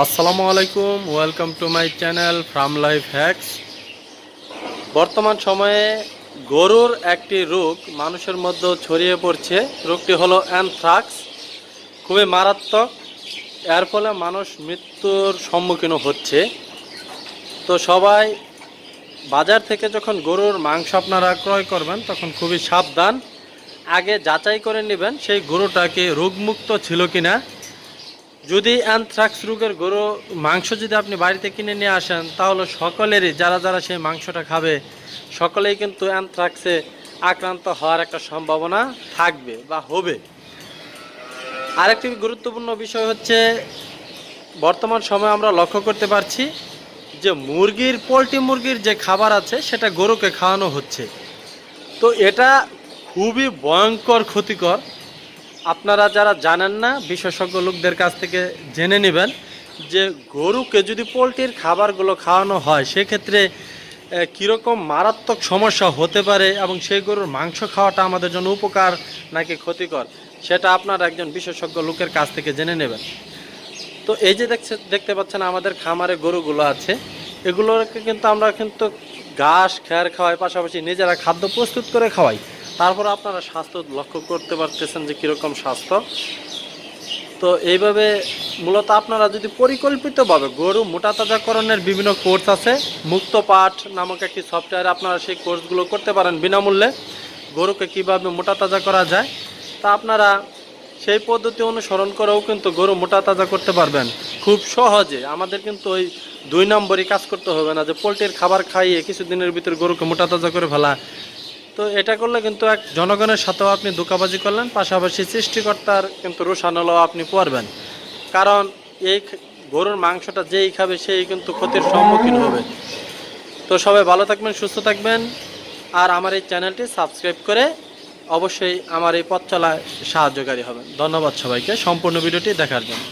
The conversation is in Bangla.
আসসালামু আলাইকুম, welcome to my channel from life hacks. বর্তমান সময়ে গরুর একটি রোগ মানুষের মধ্যে ছড়িয়ে পড়ছে। রোগটি হলো অ্যানথ্রাক্স, খুবই মারাত্মক। এর ফলে মানুষ মৃত্যুর সম্মুখীন হচ্ছে। তো সবাই বাজার থেকে যখন গরুর মাংস আপনারা ক্রয় করবেন, তখন খুবই সাবধান। আগে যাচাই করে নেবেন সেই গরুটাকে রোগমুক্ত ছিল কিনা। যদি অ্যানথ্রাক্স রোগের গরু, মাংস যদি আপনি বাড়িতে কিনে নিয়ে আসেন, তাহলে সকলেরই, যারা যারা সেই মাংসটা খাবে, সকলেই কিন্তু অ্যানথ্রাক্সে আক্রান্ত হওয়ার একটা সম্ভাবনা থাকবে বা হবে। আরেকটি গুরুত্বপূর্ণ বিষয় হচ্ছে, বর্তমান সময়ে আমরা লক্ষ্য করতে পারছি যে মুরগির, পোলট্রি মুরগির যে খাবার আছে, সেটা গরুকে খাওয়ানো হচ্ছে। তো এটা খুবই ভয়ঙ্কর, ক্ষতিকর। আপনারা যারা জানেন না, বিশেষজ্ঞ লোকদের কাছ থেকে জেনে নেবেন যে গরুকে যদি পোলট্রির খাবারগুলো খাওয়ানো হয়, সেক্ষেত্রে কীরকম মারাত্মক সমস্যা হতে পারে এবং সেই গরুর মাংস খাওয়াটা আমাদের জন্য উপকার নাকি ক্ষতিকর, সেটা আপনারা একজন বিশেষজ্ঞ লোকের কাছ থেকে জেনে নেবেন। তো এই যে দেখছে, দেখতে পাচ্ছেন আমাদের খামারে গরুগুলো আছে, এগুলোকে কিন্তু আমরা কিন্তু ঘাস খ্যার খাওয়াই, পাশাপাশি নিজেরা খাদ্য প্রস্তুত করে খাওয়াই। তারপর আপনারা স্বাস্থ্য লক্ষ্য করতে পারতেছেন যে কীরকম স্বাস্থ্য। তো এইভাবে মূলত আপনারা যদি পরিকল্পিতভাবে গরু মোটা তাজাকরণের বিভিন্ন কোর্স আছে, মুক্ত পাঠ নামক একটি সফটওয়্যার আপনারা সেই কোর্সগুলো করতে পারেন বিনামূল্যে, গরুকে কীভাবে মোটা তাজা করা যায়, তা আপনারা সেই পদ্ধতি অনুসরণ করেও কিন্তু গরু মোটা তাজা করতে পারবেন। খুব সহজে, আমাদের কিন্তু ওই দুই নম্বরই কাজ করতে হবে না যে পোলট্রির খাবার খাইয়ে কিছুদিনের ভিতরে গরুকে মোটা তাজা করে ফেলা তো এটা করলে কিন্তু এক জনগণের সাথেও আপনি ধোকাবাজি করলেন, পাশাপাশি সৃষ্টিকর্তার কিন্তু রোষানলও আপনি পড়বেন কারণ এই গরুর মাংসটা যেই খাবে সেই কিন্তু ক্ষতির সম্মুখীন হবে। তো সবাই ভালো থাকবেন, সুস্থ থাকবেন। আর আমার এই চ্যানেলটি সাবস্ক্রাইব করে অবশ্যই আমার এই পথ চলায় সাহায্যকারী হবেন। ধন্যবাদ সবাইকে। সম্পূর্ণ ভিডিওটি দেখার জন্য।